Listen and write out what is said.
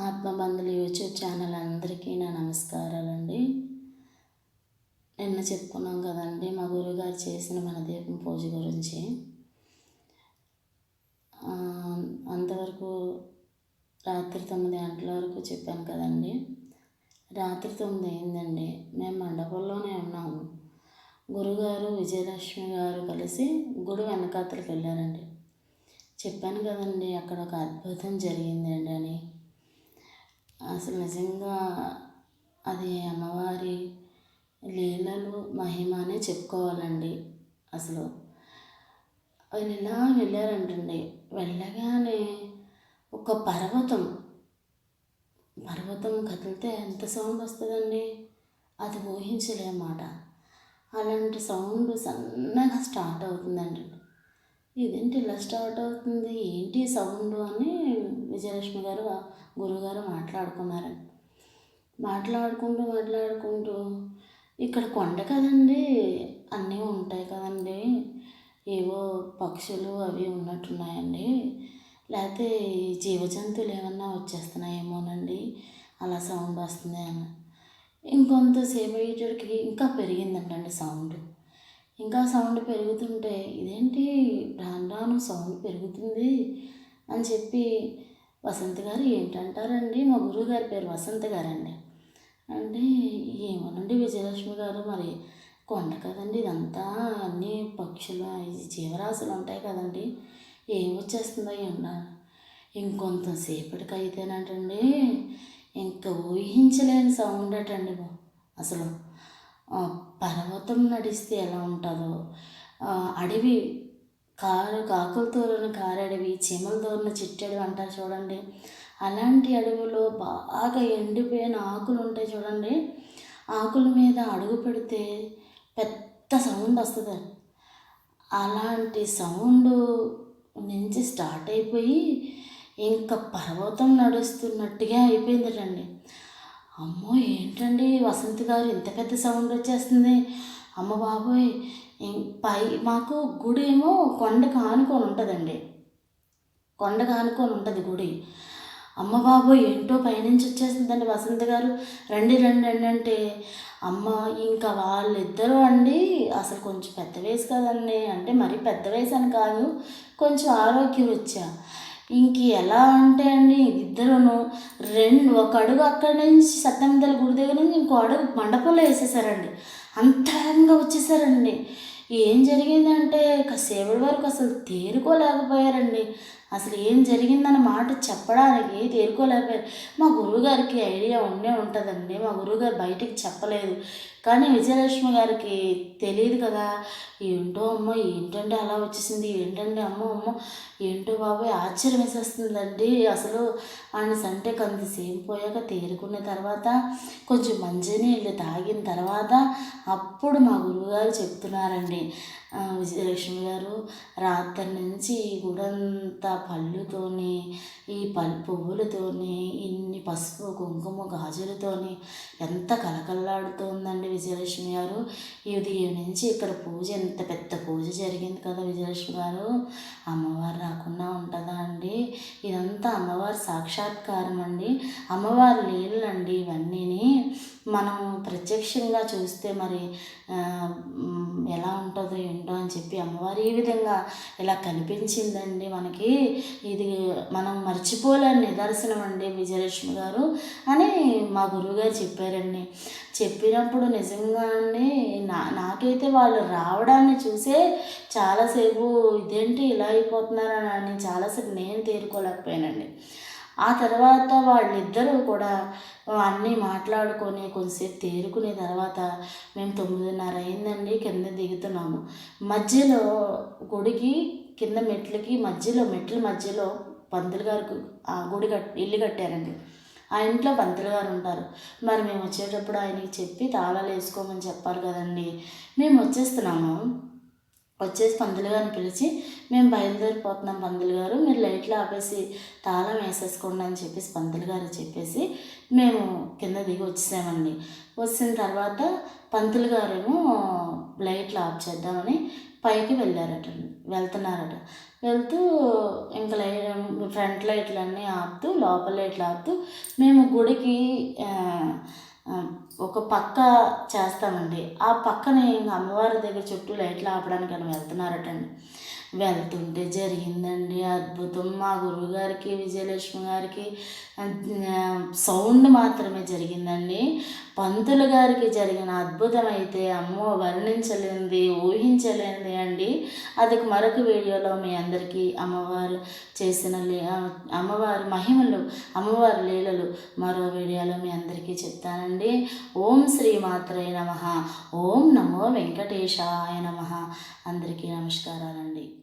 ఆత్మబంధులు YouTube channel అందరికీ నా నమస్కారాలండి. నిన్న చెప్పుకున్నాం కదండి మా గురువుగారు చేసిన మన దీపం పూజ గురించి. అంతవరకు రాత్రి తొమ్మిది గంటల వరకు చెప్పాను కదండి. రాత్రి తొమ్మిది అయిందండి. మేము మండపంలోనే ఉన్నాము. గురుగారు విజయలక్ష్మి గారు కలిసి గుడి వెనకాతలకు వెళ్ళారండి. చెప్పాను కదండి అక్కడ ఒక అద్భుతం జరిగిందండి అని. అసలు నిజంగా అది అమ్మవారి లీలలు మహిమ అనే చెప్పుకోవాలండి అసలు. ఆయన ఇలా వెళ్ళారంటండి? వెళ్ళగానే ఒక పర్వతం పర్వతం కదిలితే ఎంత సౌండ్ వస్తుందండి? అది ఊహించలేమాట. అలాంటి సౌండ్ సన్నగా స్టార్ట్ అవుతుందండి. ఇదేంటి ఇలా స్టార్ట్ అవుతుంది? ఏంటి సౌండ్ అని విజయలక్ష్మి గారు గురుగారు మాట్లాడుకున్నారండి మాట్లాడుకుంటూ మాట్లాడుకుంటూ ఇక్కడ కొండ కదండి అన్నీ ఉంటాయి కదండి. ఏవో పక్షులు అవి ఉన్నట్టున్నాయండి. లేకపోతే జీవజంతువులు ఏమన్నా వచ్చేస్తున్నాయేమోనండి. అలా సౌండ్ వస్తుంది అని ఇంకొంతసేపు అయ్యేటడికి ఇంకా పెరిగిందంటండి సౌండ్. ఇంకా సౌండ్ పెరుగుతుంటే ఇదేంటి? రాను రాను సౌండ్ పెరుగుతుంది అని చెప్పి వసంత్ గారు ఏంటంటారండి? మా గురువు గారి పేరు వసంత్ గారండి. అంటే ఏమోనండి విజయలక్ష్మి గారు మరి కొండ కదండి ఇదంతా. అన్ని పక్షులు జీవరాశులు ఉంటాయి కదండి. ఏం వచ్చేస్తుందో ఏమన్నా ఇంకొంతసేపటికి అయితేనంటండి ఇంకా ఊహించలేని సౌండ్ అటండి అసలు పర్వతం నడిస్తే ఎలా ఉంటుందో. అడవి కారు కాకులతో కారడవి అడవి చీమలతో అడవి అంటారు చూడండి. అలాంటి అడవిలో బాగా ఎండిపోయిన ఆకులు ఉంటాయి చూడండి. ఆకుల మీద అడుగు పెడితే పెద్ద సౌండ్ వస్తుంది. అలాంటి సౌండ్ నుంచి స్టార్ట్ అయిపోయి ఇంకా పర్వతం నడుస్తున్నట్టుగా అయిపోయిందటండి అమ్మో ఏంటండి? వసంత్ గారు ఇంత పెద్ద సౌండ్ వచ్చేస్తుంది. అమ్మ బాబోయ్ పై మాకు గుడి ఏమో కొండకు ఆనుకొని ఉంటుందండి. కొండకు ఆనుకొని ఉంటుంది గుడి. అమ్మ బాబోయ్ ఏంటో పైనుంచి వచ్చేస్తుందండి వసంత గారు. రండి రండి రండి అంటే అమ్మ ఇంకా వాళ్ళిద్దరూ అండి అసలు కొంచెం పెద్ద వయసు కదండి. అంటే మరీ పెద్ద వయసు అని కాదు కొంచెం ఆరోగ్యం వచ్చా. ఇంక ఎలా అంటే అండి ఇద్దరును రెండు ఒక అడుగు అక్కడి నుంచి సత్యమిదల గుడి దగ్గర నుంచి ఇంకో అడుగు మండపంలో వేసేసారండి. అంత వేగంగా వచ్చేసారండి. ఏం జరిగిందంటే కాసేపటి వరకు అసలు తేరుకోలేకపోయారండి. అసలు ఏం జరిగిందన్న మాట చెప్పడానికి తేరుకోలేకపోయారు. మా గురువుగారికి ఐడియా ఉండే ఉంటుందండి. మా గురువుగారు బయటికి చెప్పలేదు. కానీ విజయలక్ష్మి గారికి తెలియదు కదా. ఏంటో అమ్మో ఏంటంటే అలా వచ్చేసింది ఏంటంటే అమ్మో అమ్మో ఏంటో బాబోయ్ ఆశ్చర్యం వేసేస్తుందండి. అసలు అనేసి సంటే కొంతసేపు పోయాక తేరుకున్న తర్వాత కొంచెం మంచినీళ్ళు తాగిన తర్వాత అప్పుడు మా గురువుగారు చెప్తున్నారండి. విజయలక్ష్మి గారు రాత్రి నుంచి ఈ గుడంతా పళ్ళుతోని ఈ పల్ పువ్వులతోని ఇన్ని పసుపు కుంకుమ గాజులతోని ఎంత కలకల్లాడుతోందండి విజయలక్ష్మి గారు. ఇది నుంచి ఇక్కడ పూజ ఎంత పెద్ద పూజ జరిగింది కదా విజయలక్ష్మి గారు. అమ్మవారు రాకుండా ఉంటుందా అండి? ఇదంతా అమ్మవారి సాక్షాత్కారం అండి. అమ్మవారి లీలలండి ఇవన్నీని. మనం ప్రత్యక్షంగా చూస్తే మరి ఎలా ఉంటుందో ఏంటో అని చెప్పి అమ్మవారు ఈ విధంగా ఇలా కనిపించిందండి మనకి. ఇది మనం మర్చిపోలేని నిదర్శనం అండి విజయలక్ష్మి గారు. అని మా గురువుగారు చెప్పారండి. చెప్పినప్పుడు నిజంగా అండి నా నాకైతే వాళ్ళు రావడాన్ని చూసే చాలాసేపు ఇదేంటి ఇలా అయిపోతున్నారని అని చాలాసేపు నేను తేరుకోలేకపోయానండి. ఆ తర్వాత వాళ్ళిద్దరూ కూడా అన్నీ మాట్లాడుకొని కొంతసేపు తేరుకునే తర్వాత మేము తొమ్మిదిన్నర అయిందండి కింద దిగుతున్నాము. మధ్యలో గుడికి కింద మెట్లకి మధ్యలో మెట్ల మధ్యలో పంతులు గారు ఆ గుడి కట్ ఇల్లు కట్టారండి. ఆ ఇంట్లో పంతులు గారు ఉంటారు. మరి మేము వచ్చేటప్పుడు ఆయనకి చెప్పి తాళాలు వేసుకోమని చెప్పారు కదండి. మేము వచ్చేస్తున్నాము. వచ్చేసి పంతులు గారిని పిలిచి మేము బయలుదేరిపోతున్నాం పంతులు గారు. మీరు లైట్లు ఆపేసి తాళం వేసేసుకోండి అని చెప్పేసి పంతులు గారు చెప్పేసి మేము కింద దిగి వచ్చేసామండి. వచ్చిన తర్వాత పంతులు గారేమో లైట్లు ఆఫ్ చేద్దామని పైకి వెళ్ళారట. వెళ్తున్నారట. వెళ్తూ ఇంకా లై ఫ్రంట్ లైట్లన్నీ ఆపుతూ లోపల లైట్లు ఆపుతూ మేము గుడికి ఒక పక్క చేస్తామండి. ఆ పక్కనే ఇంకా అమ్మవారి దగ్గర చుట్టూ లైట్లు ఆపడానికి అని వెళ్తున్నారటండి. వెళ్తుంటే జరిగిందండి అద్భుతం. మా గురువుగారికి విజయలక్ష్మి గారికి సౌండ్ మాత్రమే జరిగిందండి. పంతులు గారికి జరిగిన అద్భుతం అయితే అమ్మో వర్ణించలేనిది ఊహించలేంది అండి. అది మరొక వీడియోలో మీ అందరికీ అమ్మవారు చేసిన లీ అమ్మవారి మహిమలు అమ్మవారి లీలలు మరో వీడియోలో మీ అందరికీ చెప్తానండి. ఓం శ్రీ మాత్రే నమ. ఓం నమో వెంకటేశాయ నమ. అందరికీ నమస్కారాలండి.